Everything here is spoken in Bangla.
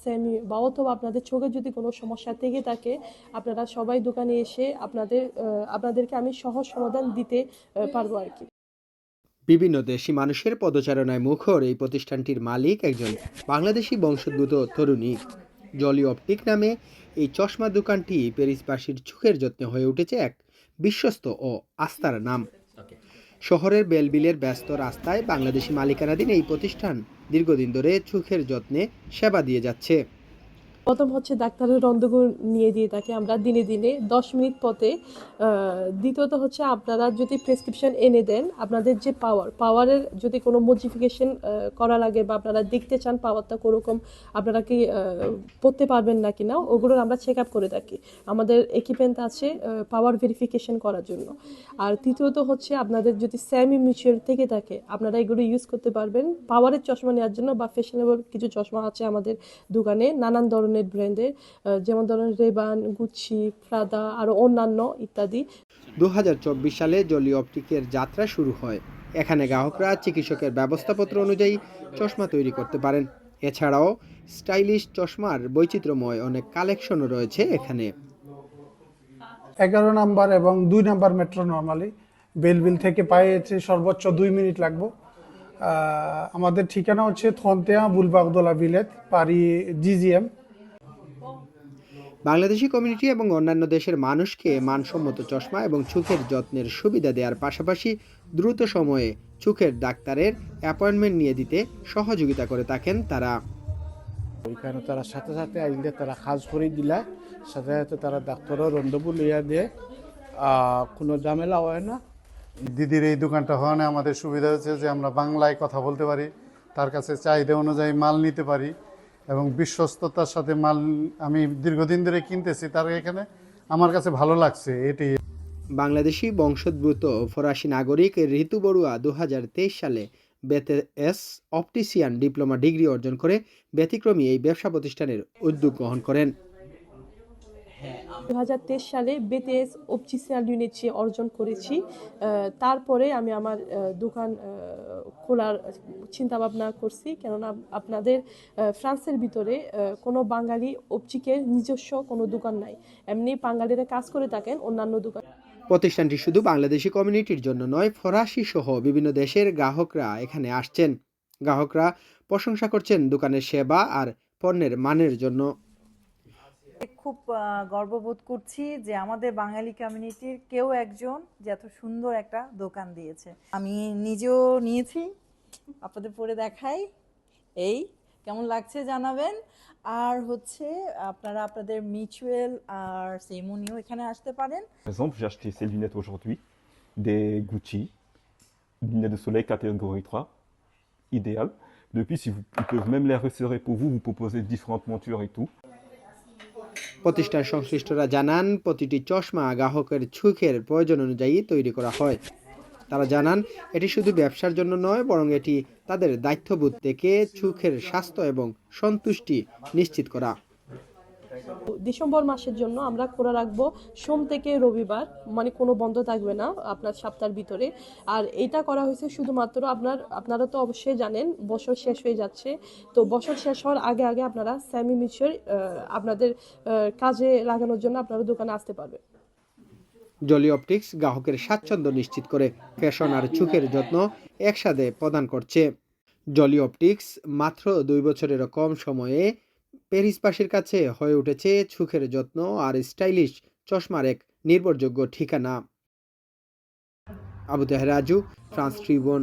সেমি বা অথবা আপনাদের চোখে যদি কোনো সমস্যা থেকে থাকে আপনারা সবাই দোকানে এসে আপনাদের আপনাদেরকে আমি সহজ সমাধান দিতে পারব আর কি। বিভিন্ন দেশি মানুষের পদচারণায় মুখর এই প্রতিষ্ঠানটির মালিক একজন বাংলাদেশি বংশোদ্ভূত তরুণী। জলি অপটিক নামে এই চশমা দোকানটি প্যারিসবাসীর চোখের যত্নে হয়ে উঠেছে এক বিশ্বস্ত ও আস্থার নাম। শহরের বেলবিলের ব্যস্ত রাস্তায় বাংলাদেশি মালিকানাধীন এই প্রতিষ্ঠান দীর্ঘদিন ধরে চোখের যত্নে সেবা দিয়ে যাচ্ছে। প্রথম হচ্ছে ডাক্তারের রন্ধগুণ নিয়ে দিয়ে থাকি আমরা দিনে দিনে দশ মিনিট পথে দ্বিতীয়ত হচ্ছে আপনারা যদি প্রেসক্রিপশন এনে দেন, আপনাদের যে পাওয়ার পাওয়ারের যদি কোনো মডিফিকেশন করা লাগে বা আপনারা দেখতে চান পাওয়ারটা কোরকম, আপনারা কি পড়তে পারবেন না কিনা ওগুলোর আমরা চেক আপ করে থাকি। আমাদের একুইপমেন্ট আছে পাওয়ার ভেরিফিকেশন করার জন্য। আর তৃতীয়ত হচ্ছে আপনাদের যদি সেমি মিউচুয়াল থেকে থাকে, আপনারা এগুলো ইউজ করতে পারবেন। পাওয়ারের চশমা নেওয়ার জন্য বা ফ্যাশনেবল কিছু চশমা আছে আমাদের দোকানে, নানান ধরনের ব্র্যান্ডের যেমন ধরেন রেবান গুচ্ছি প্রাদা আরও অন্যান্য ইত্যাদি। দু হাজার চব্বিশ সালে জলি অপটিকের যাত্রা শুরু হয়। এখানে গ্রাহকরা চিকিৎসকের ব্যবস্থাপত্র অনুযায়ী চশমা তৈরি করতে পারেন। এছাড়াও স্টাইলিশ চশমার বৈচিত্র্যময় অনেক কালেকশনও রয়েছে এখানে। এগারো নাম্বার এবং দুই নাম্বার মেট্রো নর্মালি। বেলবিল থেকে পাইয়েছে সর্বোচ্চ দুই মিনিট লাগবো। আমাদের ঠিকানা হচ্ছে থন্তেয়া বুলবাগদোলা বিলেত পারি জিজিএম। বাংলাদেশি কমিউনিটি এবং অন্যান্য দেশের মানুষকে মানসম্মত চশমা এবং চোখের যত্নের সুবিধা দেওয়ার পাশাপাশি দ্রুত সময়ে চোখের ডাক্তারের অ্যাপয়েন্টমেন্ট নিয়ে দিতে সহযোগিতা করে থাকেন তারা। ওইখানে তারা সাথে সাথে আইলে তারা কাজ করে দিলা সাথে সাথে তারা ডাক্তারও রন্ধবু লইয়া দিয়ে। কোনো ঝামেলা হয় না। দিদির এই দোকানটা হওয়ানে আমাদের সুবিধা হচ্ছে যে আমরা বাংলায় কথা বলতে পারি তার কাছে চাহিদা অনুযায়ী মাল নিতে পারি। এবং বিশ্বস্ততার সাথে মাল আমি দীর্ঘদিন ধরে কিনতেছি, তার এখানে আমার কাছে ভালো লাগছে, এটি। বাংলাদেশি বংশোদ্ভূত ফরাসি নাগরিক ঋতু বড়ুয়া দু হাজার তেইশ সালে বেতে এস অপটিসিয়ান ডিপ্লোমা ডিগ্রি অর্জন করে ব্যতিক্রমী এই ব্যবসা প্রতিষ্ঠানের উদ্যোগ গ্রহণ করেন। দু হাজার তেইশ সালে বেতেস অপচিসিয়াল ইউনিট অর্জন করেছি। তারপরে আমি আমার দোকান খোলার চিন্তা ভাবনা করছি। কেননা আপনাদের ফ্রান্সের ভিতরে কোনো বাঙালি অপচিকের নিজস্ব কোনো দোকান নাই। এমনি বাঙালিরা কাজ করে থাকেন, অন্যান্য দোকান প্রতিষ্ঠানটি শুধু বাংলাদেশি কমিউনিটির জন্য নয়, ফরাসি সহ বিভিন্ন দেশের গ্রাহকরা এখানে আসছেন। গ্রাহকরা প্রশংসা করছেন দোকানের সেবা আর পণ্যের মানের জন্য। খুব গর্ববোধ করছি যে আমাদের বাঙালি কমিউনিটির কেউ একজন যে এত সুন্দর একটা দোকান দিয়েছে আমি নিজেও নিয়েছি আপনাদের পরে দেখাই এই কেমন লাগছে জানাবেন আর হচ্ছে আপনারা আপনাদের মিউচুয়াল আর সেমনিও এখানে আসতে পারেন exemple, j'ai acheté ces lunettes aujourd'hui, des Gucci, lunettes de soleil catégorie 3, idéal. Depuis, si vous, ils peuvent même les resserrer pour vous, vous proposer différentes montures et tout. প্রতিষ্ঠান সংশ্লিষ্টরা জানান, প্রতিটি চশমা গ্রাহকের ছুখের প্রয়োজন অনুযায়ী তৈরি করা হয়। তারা জানান, এটি শুধু ব্যবসার জন্য নয়, বরং এটি তাদের দায়িত্ববোধ থেকে চোখের স্বাস্থ্য এবং সন্তুষ্টি নিশ্চিত করা। ডিসেম্বর মাসের জন্য আমরা খোলা রাখব সোম থেকে রবিবার মানে কোনো বন্ধ থাকবে না আপনার সপ্তাহের ভিতরে। আর এটা করা হয়েছে শুধুমাত্র আপনার, আপনারা তো অবশ্যই জানেন, বছর শেষ হয়ে যাচ্ছে। তো বছর শেষ হওয়ার আগে আগে আপনারা স্যামি মিচুর আপনাদের কাজে লাগানোর জন্য আপনারা দোকানে আসতে পারবেন। জলি অপটিক্স গ্রাহকের স্বাচ্ছন্দ্য নিশ্চিত করে ফ্যাশন আর চোখের যত্ন একসাথে প্রদান করছে। জলি অপটিক্স মাত্র দুই বছরেরও কম সময়ে প্যারিসবাসীর কাছে হয়ে উঠেছে চোখের যত্ন আর স্টাইলিশ চশমার এক নির্ভরযোগ্য ঠিকানা। আবু তাহের, রাজু, ফ্রান্স ট্রিবন